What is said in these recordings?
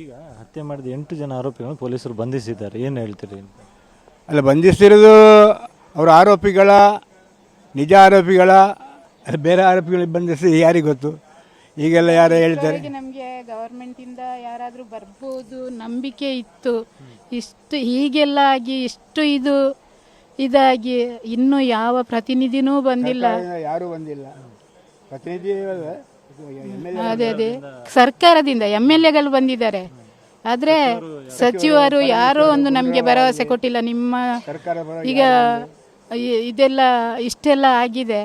ಈಗ ಹತ್ಯೆ ಮಾಡಿದ ಎಂಟು ಜನ ಆರೋಪಿಗಳನ್ನು ಪೊಲೀಸರು ಬಂಧಿಸಿದ್ದಾರೆ. ಏನು ಹೇಳ್ತೀರಿ? ಅಲ್ಲ ಬಂಧಿಸ್ತಿರೋದು ಅವರ ಆರೋಪಿಗಳ ನಿಜ ಆರೋಪಿಗಳ ಅಲ್ಲ ಬೇರೆ ಆರೋಪಿಗಳಿಗೆ ಬಂಧಿಸಿ ಯಾರಿಗೆ ಗೊತ್ತು? ಈಗೆಲ್ಲ ಯಾರು ಹೇಳ್ತಾರೆ? ನಮಗೆ ಗೌರ್ಮೆಂಟಿಂದ ಯಾರಾದರೂ ಯಾರಾದ್ರೂ ಬರ್ಬೋದು ನಂಬಿಕೆ ಇತ್ತು. ಇಷ್ಟು ಹೀಗೆಲ್ಲ ಆಗಿ ಇಷ್ಟು ಇದು ಇದಾಗಿ ಇನ್ನೂ ಯಾವ ಪ್ರತಿನಿಧಿನೂ ಬಂದಿಲ್ಲ. ಯಾರೂ ಬಂದಿಲ್ಲ. ಪ್ರತಿನಿಧಿ ಅದೇ ಅದೇ. ಸರ್ಕಾರದಿಂದ ಎಂ ಎಲ್ ಎಗಳು ಬಂದಿದ್ದಾರೆ. ಆದ್ರೆ ಸಚಿವರು ಯಾರೋ ಒಂದು ನಮಗೆ ಭರವಸೆ ಕೊಟ್ಟಿಲ್ಲ. ನಿಮ್ಮ ಈಗ ಇದೆಲ್ಲ ಇಷ್ಟೆಲ್ಲ ಆಗಿದೆ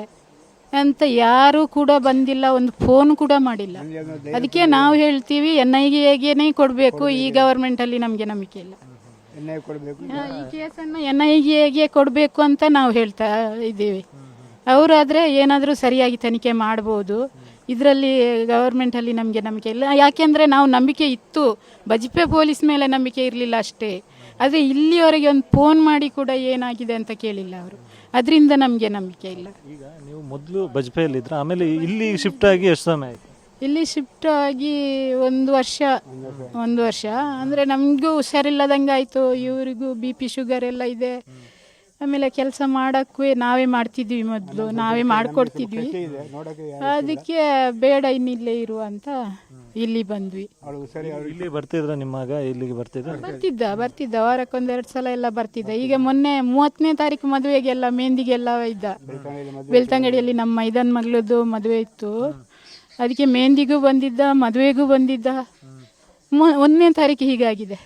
ಅಂತ ಯಾರು ಕೂಡ ಬಂದಿಲ್ಲ ಒಂದು ಫೋನ್ ಕೂಡ ಮಾಡಿಲ್ಲ. ಅದಕ್ಕೆ ನಾವು ಹೇಳ್ತೀವಿ ಎನ್ ಐ ಎಗೇನೆ ಕೊಡಬೇಕು. ಈ ಗವರ್ಮೆಂಟ್ ಅಲ್ಲಿ ನಮಗೆ ನಂಬಿಕೆ ಇಲ್ಲ. ಈ ಕೇಸನ್ನು ಎನ್ ಐ ಗೆ ಕೊಡಬೇಕು ಅಂತ ನಾವು ಹೇಳ್ತಾ ಇದ್ದೀವಿ ಅವರಾದ್ರೆ ಏನಾದರೂ ಸರಿಯಾಗಿ ತನಿಖೆ ಮಾಡ್ಬೋದು. ಇದರಲ್ಲಿ ಗವರ್ಮೆಂಟಲ್ಲಿ ನಮಗೆ ನಂಬಿಕೆ ಇಲ್ಲ. ಯಾಕೆಂದರೆ ನಾವು ನಂಬಿಕೆ ಇತ್ತು. ಬಜ್ಪೆ ಪೊಲೀಸ್ ಮೇಲೆ ನಂಬಿಕೆ ಇರಲಿಲ್ಲ ಅಷ್ಟೇ. ಆದರೆ ಇಲ್ಲಿವರೆಗೆ ಒಂದು ಫೋನ್ ಮಾಡಿ ಕೂಡ ಏನಾಗಿದೆ ಅಂತ ಕೇಳಿಲ್ಲ ಅವರು. ಅದರಿಂದ ನಮಗೆ ನಂಬಿಕೆ ಇಲ್ಲ. ಈಗ ನೀವು ಮೊದಲು ಬಜ್ಪೆಯಲ್ಲಿದ್ದರೆ ಆಮೇಲೆ ಇಲ್ಲಿ ಶಿಫ್ಟ್ ಆಗಿ ಎಷ್ಟು ಸಮಯ ಆಯಿತು? ಇಲ್ಲಿ ಶಿಫ್ಟ್ ಆಗಿ ಒಂದು ವರ್ಷ ಒಂದು ವರ್ಷ. ಅಂದರೆ ನಮಗೂ ಹುಷಾರಿಲ್ಲದಂಗೆ ಆಯಿತು ಇವರಿಗೂ ಬಿ ಪಿ ಶುಗರ್ ಎಲ್ಲ ಇದೆ. ಆಮೇಲೆ ಕೆಲಸ ಮಾಡೋಕ್ಕೂ ನಾವೇ ಮಾಡ್ತಿದ್ವಿ ಮೊದಲು ನಾವೇ ಮಾಡಿಕೊಡ್ತಿದ್ವಿ ಅದಕ್ಕೆ ಬೇಡ ಇನ್ನಿಲ್ಲೇ ಇರು ಅಂತ ಇಲ್ಲಿ ಬಂದ್ವಿ ಬರ್ತಿದ್ದ ಇಲ್ಲಿ ಬರ್ತಿದ್ರ ನಿಮ್ಮ ಮಗ ಇಲ್ಲಿಗೆ ಬರ್ತಿದ್ರ ಬರ್ತಿದ್ದ ಬರ್ತಿದ್ದ ವಾರಕ್ಕೊಂದೆರಡು ಸಲ ಎಲ್ಲ ಬರ್ತಿದ್ದ ಈಗ ಮೊನ್ನೆ ಮೂವತ್ತನೇ ತಾರೀಕು ಮದುವೆಗೆಲ್ಲ ಮೆಹಂದಿಗೆಲ್ಲ ಇದ್ದ ಬೆಳ್ತಂಗಡಿಯಲ್ಲಿ ನಮ್ಮ ಮೈದಾನ ಮಗಳದ್ದು ಮದುವೆ ಇತ್ತು ಅದಕ್ಕೆ ಮೆಹಂದಿಗೂ ಬಂದಿದ್ದ ಮದುವೆಗೂ ಬಂದಿದ್ದ ಒಂದನೇ ತಾರೀಕು ಹೀಗಾಗಿದೆ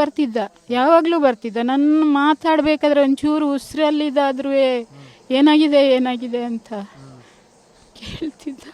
ಬರ್ತಿದ್ದ. ಯಾವಾಗಲೂ ಬರ್ತಿದ್ದ. ನನ್ನ ಮಾತಾಡಬೇಕಾದ್ರೆ ಒಂಚೂರು ಉಸಿರಲ್ಲಿದ್ದಾದ್ರೂ ಏನಾಗಿದೆ ಏನಾಗಿದೆ ಅಂತ ಕೇಳ್ತಿದ್ದ.